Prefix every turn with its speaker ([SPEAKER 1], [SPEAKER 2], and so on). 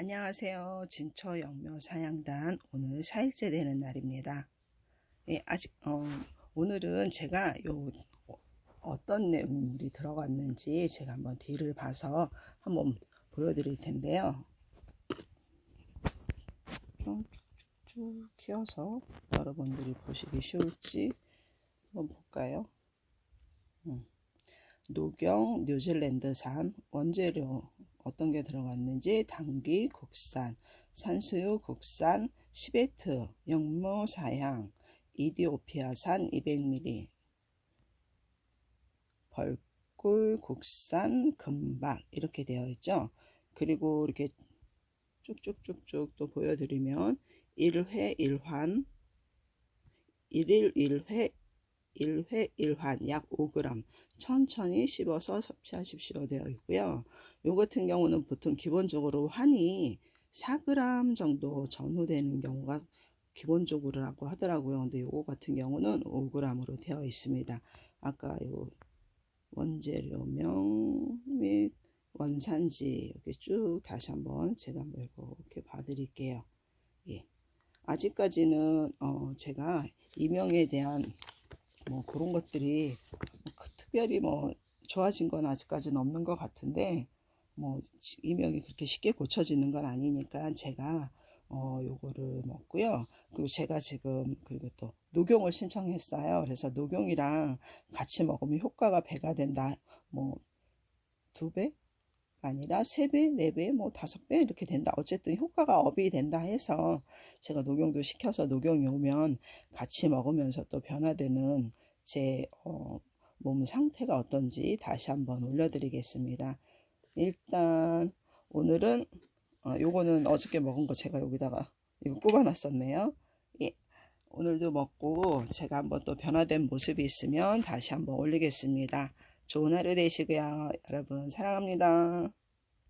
[SPEAKER 1] 안녕하세요. 진초 영묘 사양단 오늘 4일째 되는 날입니다. 예, 아직 어, 오늘은 제가 요 어, 어떤 내용물이 들어갔는지 제가 한번 뒤를 봐서 한번 보여드릴 텐데요. 좀 쭉쭉쭉 키워서 여러분들이 보시기 쉬울지 한번 볼까요? 음. 녹용 뉴질랜드산 원재료 어떤 게 들어갔는지 당귀 국산, 산수유 국산, 시베트, 영모 사양, 이디오피아산 200ml, 벌꿀 국산 금박 이렇게 되어 있죠. 그리고 이렇게 쭉쭉쭉쭉 또 보여드리면 1회 1환, 1일 1회 1회 1환 약 5g 천천히 씹어서 섭취하십시오 되어 있고요. 요 같은 경우는 보통 기본적으로 환이 4g 정도 전후되는 경우가 기본적으로라고 하더라고요. 근데 요거 같은 경우는 5g으로 되어 있습니다. 아까 요 원재료명 및 원산지 이렇게 쭉 다시 한번 제가 한번 이렇게 봐드릴게요. 예. 아직까지는 어 제가 이명에 대한 뭐 그런 것들이 뭐 특별히 뭐 좋아진 건 아직까지는 없는 것 같은데 뭐 이명이 그렇게 쉽게 고쳐지는 건 아니니까 제가 어 요거를 먹고요. 그리고 제가 지금 그리고 또 녹용을 신청했어요. 그래서 녹용이랑 같이 먹으면 효과가 배가 된다. 뭐 두 배? 아니라 세 배, 네 배, 뭐 다섯 배 이렇게 된다. 어쨌든 효과가 업이 된다 해서 제가 녹용도 시켜서 녹용이 오면 같이 먹으면서 또 변화되는 제 어, 몸 상태가 어떤지 다시 한번 올려드리겠습니다. 일단 오늘은 어, 요거는 어저께 먹은 거 제가 여기다가 이거 꼽아놨었네요. 예. 오늘도 먹고 제가 한번 또 변화된 모습이 있으면 다시 한번 올리겠습니다. 좋은 하루 되시고요. 여러분 사랑합니다.